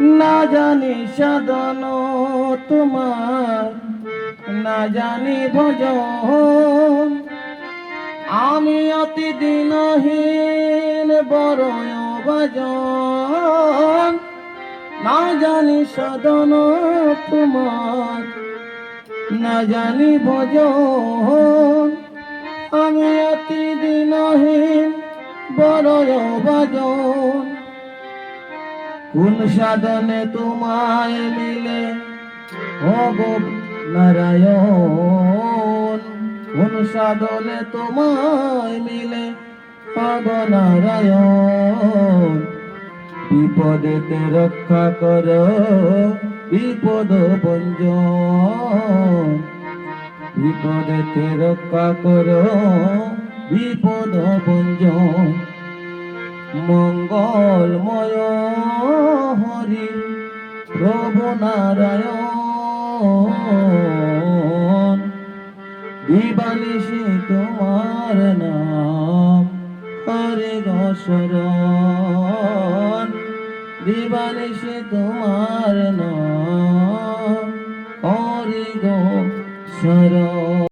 না জানি সাধন তোমার, না জানি ভজন। আমি অতি দিনহীন বড় ভজন না জানি সাধন তোমার, না জানি ভজন। আমি অতি দিনহীন বড় ভজন কোন সাধনে তোমায় মিলে? ভগ নারায়ণ, কোন সাধনে তোমায় মিলে? ভগ নারায়ণ, বিপদেতে রক্ষা কর, বিপদ বঞ্জন বিপদেতে রক্ষা কর, বিপদ বঞ্জন মঙ্গলময় প্রভু নারায়ণ দিবালিশি তোমার নাম হরে গসরণ দিবালিশি তোমার নাম হরে গো শরণ